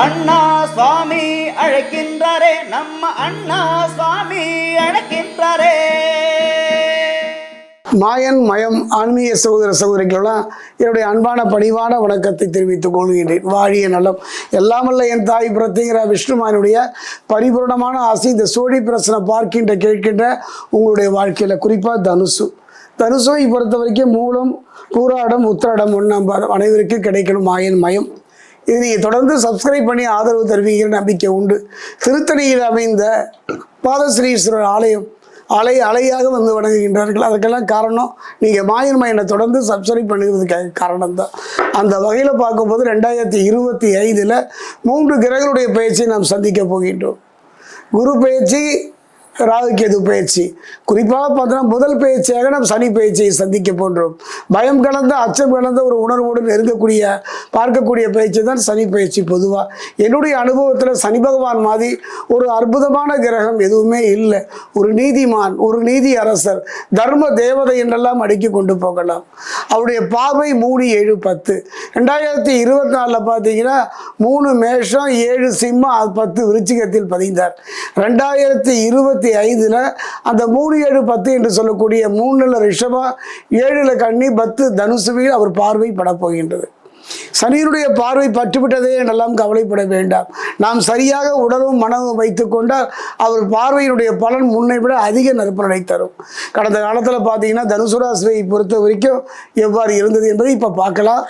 அண்ணா சுவாமி அழைக்கின்றாரே நம்ம அண்ணா சுவாமி அழைக்கின்றாரே. மாயன் மயம் ஆன்மீக சகோதர சகோதரிகளெல்லாம் என்னுடைய அன்பான பணிவான வணக்கத்தை தெரிவித்துக் கொள்கின்றேன். வாழிய நலம். எல்லாமல்ல என் தாய் பிரத்திங்கிற விஷ்ணுமானுடைய பரிபூர்ணமான ஆசை இந்த சோழி பிரசனை பார்க்கின்ற கேட்கின்ற உங்களுடைய வாழ்க்கையில் குறிப்பாக தனுசு. தனுசுவை பொறுத்த வரைக்கும் மூலம் பூராடம் உத்திராடம் ஒன்றாம் பாதம் அனைவருக்கும் கிடைக்கணும் மாயன் மயம். இது நீங்கள் தொடர்ந்து சப்ஸ்கிரைப் பண்ணி ஆதரவு தருவீங்கிற நம்பிக்கை உண்டு. திருத்தணியில் அமைந்த பாதஸ்ரீஸ்வரர் ஆலயம் அலை அலையாக வந்து வணங்குகின்றார்கள். அதுக்கெல்லாம் காரணம் நீங்கள் மாயன் மயனை தொடர்ந்து சப்ஸ்கிரைப் பண்ணுறதுக்கு காரணம் தான் அந்த வகையில் பார்க்கும்போது ரெண்டாயிரத்தி இருபத்தி ஐந்தில் மூன்று கிரகங்களுடைய பயிற்சியை நாம் சந்திக்க போகின்றோம். குரு பயிற்சி ராகு பயிற்சி குறிப்பாக பார்த்தோன்னா முதல் பயிற்சியாக நாம் சனி பயிற்சியை சந்திக்க போன்றோம். பயம் கலந்த அச்சம் கலந்த ஒரு உணர்வுடன் நெருங்கக்கூடிய பார்க்கக்கூடிய பயிற்சி தான் சனி பயிற்சி பொதுவாக என்னுடைய அனுபவத்தில் சனி பகவான் மாதிரி ஒரு அற்புதமான கிரகம் எதுவுமே இல்லை. ஒரு நீதிமான் ஒரு நீதி அரசர் தர்ம தேவதை என்றெல்லாம் அடுக்கி கொண்டு போகலாம். அவருடைய பார்வை மூணு ஏழு பத்து. ரெண்டாயிரத்தி இருபத்தி நாலில் பார்த்தீங்கன்னா மூணு மேஷம் ஏழு சிம்மம் பத்து விருச்சிகத்தில் பதிந்தார். ரெண்டாயிரத்தி இருபத்தி ஐந்தில் அந்த மூணு ஏழு பத்து என்று சொல்லக்கூடிய மூணுல ரிஷபா ஏழுல கண்ணி பத்து தனுசுவில் அவர் பார்வை படப்போகின்றது சனியினுடைய பார்வை பட்டுவிட்டதே என்றெல்லாம் கவலைப்பட வேண்டாம். நாம் சரியாக உடலும் மனமும் வைத்துக்கொண்டால் அவர் பார்வையினுடைய பலன் முன்னை விட அதிக நற்பலனை தரும். கடந்த காலத்தில் பார்த்தீங்கன்னா தனுசுராசிரியை பொறுத்த வரைக்கும் எவ்வாறு இருந்தது என்பதை இப்போ பார்க்கலாம்.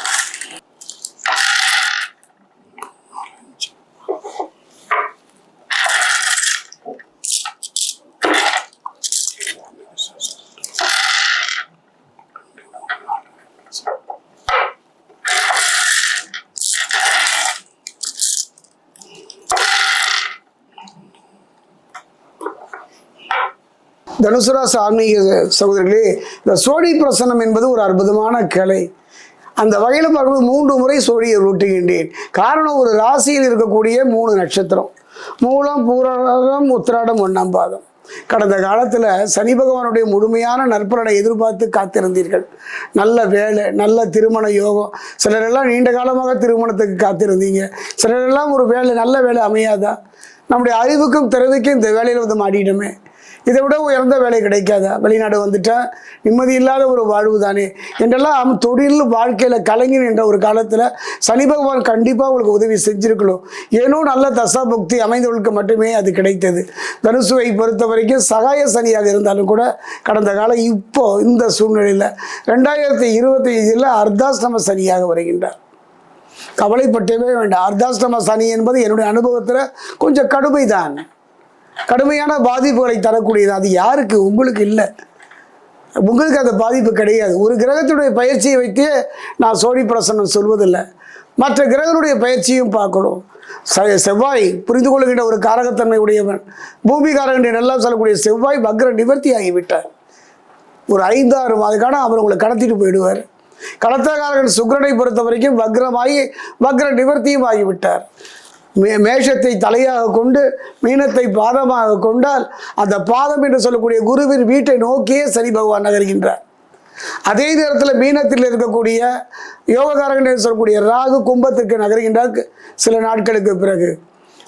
தனுசுராச ஆன்மீக சகோதரிகளே இந்த சோழி பிரசனம் என்பது ஒரு அற்புதமான கலை. அந்த வகையில் பார்க்கும்போது மூன்று முறை சோழியை ஊட்டுகின்றேன் காரணம் ஒரு ராசியில் இருக்கக்கூடிய மூணு நட்சத்திரம். மூலம் பூராடம் உத்திராடம் ஒன்றாம் பாதம். கடந்த காலத்தில் சனி பகவானுடைய முழுமையான நற்பலனை எதிர்பார்த்து காத்திருந்தீர்கள். நல்ல வேலை நல்ல திருமண யோகம். சிலரெல்லாம் நீண்ட காலமாக திருமணத்துக்கு காத்திருந்தீங்க. சிலரெல்லாம் ஒரு வேலை நல்ல வேலை அமையாதா? நம்முடைய அறிவுக்கும் திறமைக்கும் இந்த வேலையில் வந்து மாட்டிட்டோமே இதை விட உயர்ந்த வேலை கிடைக்காதா? வெளிநாடு வந்துட்டா நிம்மதி இல்லாத ஒரு வாழ்வு தானே என்றெல்லாம் தொழில் வாழ்க்கையில் கலைஞன் என்ற ஒரு காலத்தில் சனி பகவான் கண்டிப்பாக உங்களுக்கு உதவி செஞ்சுருக்கணும். ஏனோ நல்ல தசாபக்தி அமைந்தவர்களுக்கு மட்டுமே அது கிடைத்தது. தனுசுவை பொறுத்த வரைக்கும் சகாய சனியாக இருந்தாலும் கூட கடந்த காலம் இப்போ இந்த சூழ்நிலையில் ரெண்டாயிரத்தி இருபத்தி ஐந்தில் அர்த்தாஷ்டம சனியாக வருகின்றார். கவலைப்பட்டவே வேண்டாம். அர்த்தாஷ்டம சனி என்பது என்னுடைய அனுபவத்தில் கொஞ்சம் கடுமை தான் கடுமையான பாதிப்புகளை தரக்கூடியது. அது யாருக்கு? உங்களுக்கு இல்லை. உங்களுக்கு அந்த பாதிப்பு கிடையாது. ஒரு கிரகத்துடைய பயிற்சியை வைத்து நான் சோழி பிரசன்னம் சொல்வதில்லை. மற்ற கிரகனுடைய பயிற்சியும் பார்க்கணும். ச- செவ்வாய் புரிந்து கொள்கின்ற ஒரு காரகத்தன்மை உடையவன். பூமி எல்லாம் சொல்லக்கூடிய செவ்வாய் பக்ர நிவர்த்தி ஆகிவிட்டார். ஒரு ஐந்தாறு மாதக்கான அவர் உங்களை கடத்திட்டு போயிடுவார். கடத்தகாரகன் சுக்கரனை பொறுத்த வரைக்கும் வக்ரமாகி வக்ர நிவர்த்தியும் ஆகிவிட்டார். மே மேஷத்தை தலையாக கொண்டு மீனத்தை பாதமாக கொண்டால் அந்த பாதம் என்று சொல்லக்கூடிய குருவின் வீட்டை நோக்கியே சனி பகவான் நகர்கின்றார். அதே நேரத்தில் மீனத்தில் இருக்கக்கூடிய யோககாரகன் என்று சொல்லக்கூடிய ராகு கும்பத்துக்கு நகர்கின்றார். சில நாட்களுக்கு பிறகு.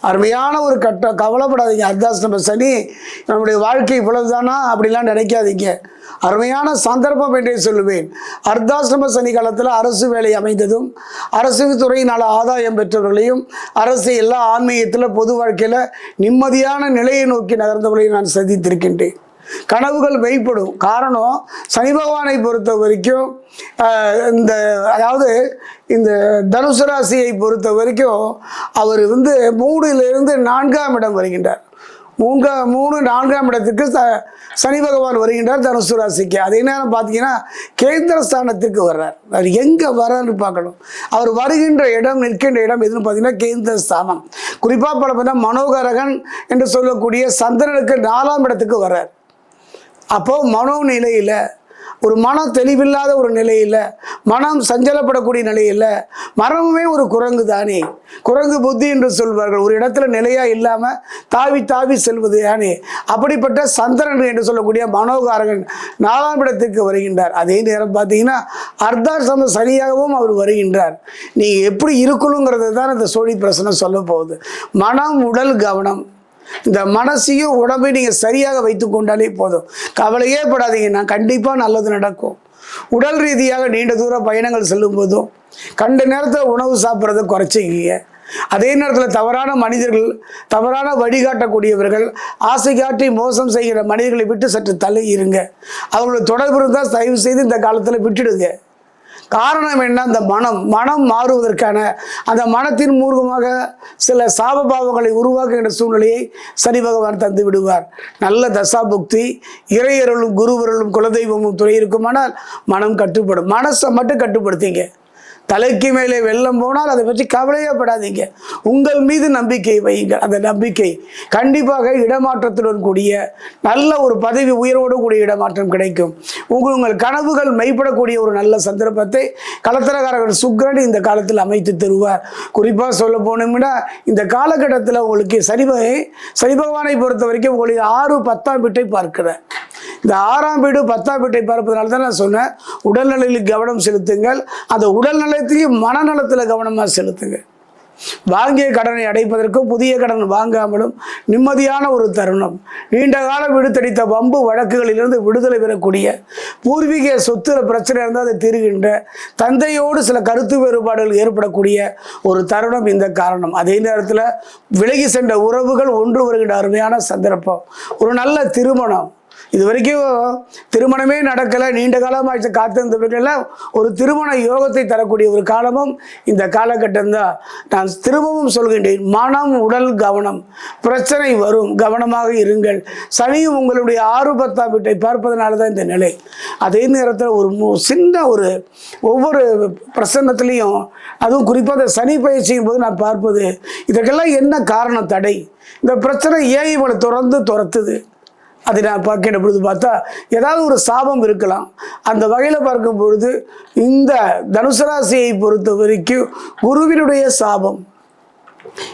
அருமையான ஒரு கட்டம் கவலைப்படாதீங்க. அர்த்தாஷ்டம சனி நம்முடைய வாழ்க்கை இவ்வளவுதானா அப்படிலாம் நினைக்காதீங்க. அருமையான சந்தர்ப்பம் என்றே சொல்லுவேன். அர்த்தாஷ்டம சனி காலத்தில் அரசு வேலை அமைந்ததும் அரசு துறையினால் ஆதாயம் பெற்றவர்களையும் அரசு எல்லா ஆன்மீகத்தில் பொது வாழ்க்கையில் நிம்மதியான நிலையை நோக்கி நகர்ந்தவர்களையும் நான் சந்தித்திருக்கின்றேன். கனவுகள் மெய்ப்படும். காரணம் சனி பகவானை பொறுத்த வரைக்கும் இந்த அதாவது இந்த தனுசு ராசியை பொறுத்த வரைக்கும் அவர் வந்து மூணிலிருந்து நான்காம் இடம் வருகின்றார். மூன்றா மூணு நான்காம் இடத்துக்கு ச சனி பகவான் வருகின்றார் தனுசு ராசிக்கு. அதே நேரம் பார்த்தீங்கன்னா கேந்திர ஸ்தானத்துக்கு வர்றார். அவர் எங்கே வர்றாருன்னு பார்க்கணும். அவர் வருகின்ற இடம் நிற்கின்ற இடம் எதுன்னு பார்த்தீங்கன்னா கேந்திர ஸ்தானம். குறிப்பாக பார்த்தீங்கன்னா பார்த்தா மனோகரகன் என்று சொல்லக்கூடிய சந்திரனுக்கு நாலாம் இடத்துக்கு வர்றார். மனோ நிலையில் ஒரு மன தெளிவில்லாத ஒரு நிலையில் மனம் சஞ்சலப்படக்கூடிய நிலையில் மரமுமே ஒரு குரங்கு தானே. குரங்கு புத்தி என்று சொல்வார்கள். ஒரு இடத்துல நிலையாக இல்லாமல் தாவி தாவி செல்வது யானே அப்படிப்பட்ட சந்திரன் என்று சொல்லக்கூடிய மனோகாரகன் நாலாம் இடத்துக்கு வருகின்றார். அதே நேரம் பார்த்தீங்கன்னா அர்த்தாசம சரியாகவும் அவர் வருகின்றார். நீங்கள் எப்படி இருக்கணுங்கிறது தான் இந்த சோழி பிரச்சனை சொல்ல போகுது. மனம் உடல் கவனம். இந்த மனசையும் உடம்பையும் நீங்கள் சரியாக வைத்து கொண்டாலே போதும். கவலையே படாதீங்க நான் கண்டிப்பாக நல்லது நடக்கும். உடல் ரீதியாக நீண்ட தூர பயணங்கள் செல்லும் போதும் கண்ட நேரத்தில் உணவு சாப்பிட்றத குறைச்சிக்கிங்க. அதே நேரத்தில் தவறான மனிதர்கள் தவறான வழிகாட்டக்கூடியவர்கள் ஆசை காட்டி மோசம் செய்கிற மனிதர்களை விட்டு சற்று தள்ளி இருங்க. அவங்களோட தொடர்பு இருந்தால் தயவு செய்து இந்த காலத்தில் விட்டுடுங்க. காரணம் என்ன? அந்த மனம். மனம் மாறுவதற்கான அந்த மனத்தின் மூர்க்கமாக சில சாபபாவங்களை உருவாக்குகின்ற சூழ்நிலையை சனி பகவான் தந்து விடுவார். நல்ல தசாபுக்தி இறையருளும் குருவருளும் குலதெய்வமும் துணை இருக்குமானால் மனம் கட்டுப்படும். மனசை மட்டும் கட்டுப்படுத்திங்க. தலைக்கு மேலே வெள்ளம் போனால் அதை பற்றி கவலையப்படாதீங்க உங்கள் மீது நம்பிக்கை வையுங்கள். அந்த நம்பிக்கை கண்டிப்பாக இடமாற்றத்துடன் கூடிய நல்ல ஒரு பதவி உயர்வோடு கூடிய இடமாற்றம் கிடைக்கும். உங்கள் உங்கள் கனவுகள் மெய்ப்படக்கூடிய ஒரு நல்ல சந்தர்ப்பத்தை கலத்தரகாரர்கள் சுக்கிரன் இந்த காலத்தில் அமைத்து தருவார். குறிப்பாக சொல்ல போனோம்னா இந்த காலகட்டத்தில் உங்களுக்கு சனி பகை- சனி பகவானை பொறுத்த வரைக்கும் உங்களுடைய ஆறு பத்தாம் வீட்டை பார்க்கிறேன் இந்த ஆறாம் வீடு பத்தாம் வீட்டை பார்ப்பதனால தான் நான் சொன்னேன். உடல்நிலையில் கவனம் செலுத்துங்கள். அந்த உடல்நலத்தையும் மனநலத்தில் கவனமாக செலுத்துங்கள் வாங்கிய கடனை அடைப்பதற்கும் புதிய கடன் வாங்காமலும் நிம்மதியான ஒரு தருணம். நீண்ட காலம் விடுத்தடித்த வம்பு வழக்குகளிலிருந்து விடுதலை பெறக்கூடிய பூர்வீக சொத்துல பிரச்சனை இருந்தால் அதை தீர்கின்ற தந்தையோடு சில கருத்து வேறுபாடுகள் ஏற்படக்கூடிய ஒரு தருணம் இந்த காரணம். அதே நேரத்தில் விலகி சென்ற உறவுகள் ஒன்று வருகின்ற அருமையான சந்தர்ப்பம். ஒரு நல்ல திருமணம். இது வரைக்கும் திருமணமே நடக்கலை. நீண்ட காலமாக காத்திருந்தவர்களெல்லாம் ஒரு திருமண யோகத்தை தரக்கூடிய ஒரு காலமும் இந்த காலகட்டம் தான் நான் திரும்பவும் சொல்கின்றேன் மனம் உடல் கவனம். பிரச்சனை வரும். கவனமாக இருங்கள். சனியும் உங்களுடைய ஆறு பத்தாம் வீட்டை பார்ப்பதனால தான் இந்த நிலை. அதே நேரத்தில் ஒரு சின்ன ஒரு ஒவ்வொரு பிரசன்னத்துலேயும் அதுவும் குறிப்பாக இந்த சனி பயிற்சியின் போது நான் பார்ப்பது இதற்கெல்லாம் என்ன காரணம் தடை? இந்த பிரச்சனை ஏன் இவங்களை தொடர்ந்து துரத்துது? அதை நான் பார்க்கின்ற பொழுது பார்த்தா ஏதாவது ஒரு சாபம் இருக்கலாம். அந்த வகையில் பார்க்கும் பொழுது இந்த தனுசு ராசியை பொறுத்த வரைக்கும் குருவினுடைய சாபம்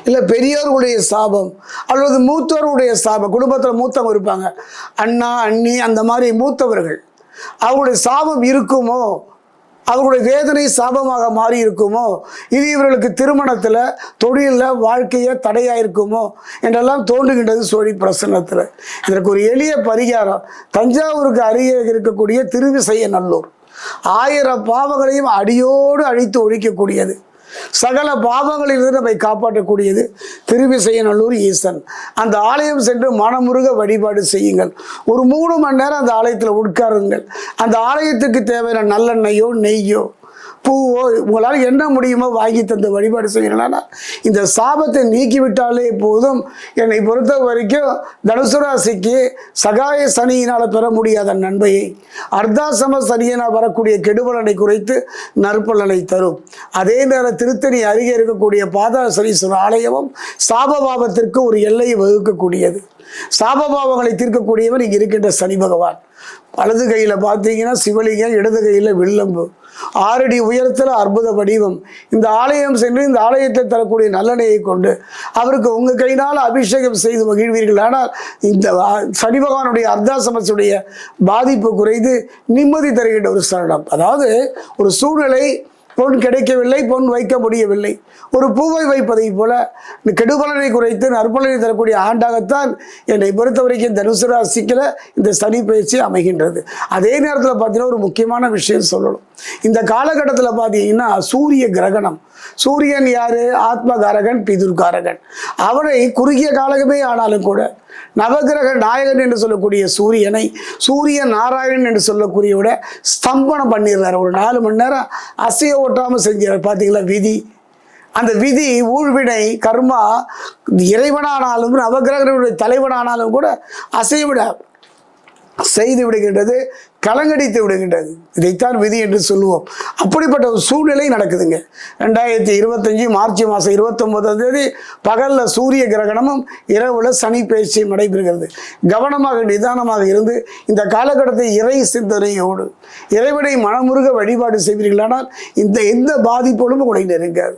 இல்லை பெரியோர்களுடைய சாபம் அல்லது மூத்தோர்களுடைய சாபம் குடும்பத்தில் மூத்தவங்க இருப்பாங்க. அண்ணா அண்ணி அந்த மாதிரி மூத்தவர்கள் அவங்களுடைய சாபம் இருக்குமோ? அவர்களுடைய வேதனை சாபமாக மாறி இருக்குமோ? இது இவர்களுக்கு திருமணத்தில் தொழிலில் வாழ்க்கையை தடையாக இருக்குமோ என்றெல்லாம் தோன்றுகின்றது சோழி பிரசன்னத்தில். இதற்கு ஒரு எளிய பரிகாரம் தஞ்சாவூருக்கு அருகே இருக்கக்கூடிய திருவிசைய நல்லூர் ஆயிரம் பாவங்களையும் அடியோடு அழித்து ஒழிக்கக்கூடியது. சகல பாவங்களிலிருந்து நம்மை காப்பாற்றக்கூடியது திருவிசையநல்லூர் ஈசன். அந்த ஆலயம் சென்று மனமுருக வழிபாடு செய்யுங்கள். ஒரு மூணு மணி நேரம் அந்த ஆலயத்தில் உட்காருங்கள். அந்த ஆலயத்துக்கு தேவையான நல்லெண்ணெயோ நெய்யோ பூவோ உங்களால் என்ன முடியுமோ வாங்கி தந்து வழிபாடு செய்யணும்னா இந்த சாபத்தை நீக்கிவிட்டாலே போதும். என்னை பொறுத்த வரைக்கும் தனுசு ராசிக்கு சகாய சனியினால் பெற முடியாத நன்மையை அர்த்தாசம சனியினால் வரக்கூடிய கெடுபலனை குறைத்து நற்பலனை தரும். அதே நேரம் திருத்தணி அருகே இருக்கக்கூடிய பாதாள சனீஸ்வரர் ஆலயமும் சாபபாவத்திற்கு ஒரு எல்லையை வகுக்கக்கூடியது. சாபபாவங்களை தீர்க்கக்கூடியவர் இங்கே இருக்கின்ற சனி பகவான். வலது கையில் பார்த்தீங்கன்னா சிவலிங்கம் இடது கையில் வில்லம்பு. ஆறடி உயரத்தில் அற்புத வடிவம். இந்த ஆலயம் சென்று இந்த ஆலயத்தை தரக்கூடிய நல்லெண்ணையை கொண்டு அவருக்கு உங்கள் கையினால் அபிஷேகம் செய்து மகிழ்வீர்கள். ஆனால் இந்த சனி பகவானுடைய அர்த்தாசமசுடைய பாதிப்பு குறைந்து நிம்மதி தருகின்ற ஒரு சரணம் அதாவது ஒரு சூழ்நிலை பொன் கிடைக்கவில்லை பொன் வைக்க முடியவில்லை. ஒரு பூவை வைப்பதைப் போல இந்த கெடுபலனை குறைத்து நற்பலனை தரக்கூடிய ஆண்டாகத்தான் என்னை பொறுத்த வரைக்கும் தனுசு ராசிக்கில் இந்த சனி பயிற்சி அமைகின்றது. அதே நேரத்தில் பார்த்தீங்கன்னா ஒரு முக்கியமான விஷயம் சொல்லணும். இந்த காலகட்டத்தில் பார்த்தீங்கன்னா சூரிய கிரகணம் சூரியன் யாரு? ஆத்மகாரகன் பிதுர்காரகன். அவரை குறுகிய காலமே ஆனாலும் கூட நவகிரக நாயகன் என்று சொல்லக்கூடிய சூரியனை சூரிய நாராயணன் என்று சொல்லக்கூடியவிட ஸ்தம்பனம் பண்ணிடுறாரு ஒரு நாலு மணி நேரம் அசைய ஓட்டாமல் செஞ்சார். பார்த்தீங்களா? விதி. அந்த விதி ஊழ்வினை கர்மா இறைவனானாலும் நவகிரகனுடைய தலைவனானாலும் கூட அசைய விட செய்து விடுகின்றது கலங்கடித்து விடுகின்றது. இதைத்தான் விதி என்று சொல்லுவோம். அப்படிப்பட்ட ஒரு சூழ்நிலை நடக்குதுங்க. ரெண்டாயிரத்தி இருபத்தஞ்சி மார்ச் மாதம் இருபத்தொம்போதாம் தேதி பகலில் சூரிய கிரகணமும் இரவுல சனி பயிற்சியும் நடைபெறுகிறது. கவனமாக நிதானமாக இருந்து இந்த காலகட்டத்தை இறை சிந்தனையோடு இறைவனை மனமுருக வழிபாடு செய்வீர்களானால் இந்த எந்த பாதிப்போடும் உங்களை நெருங்காது.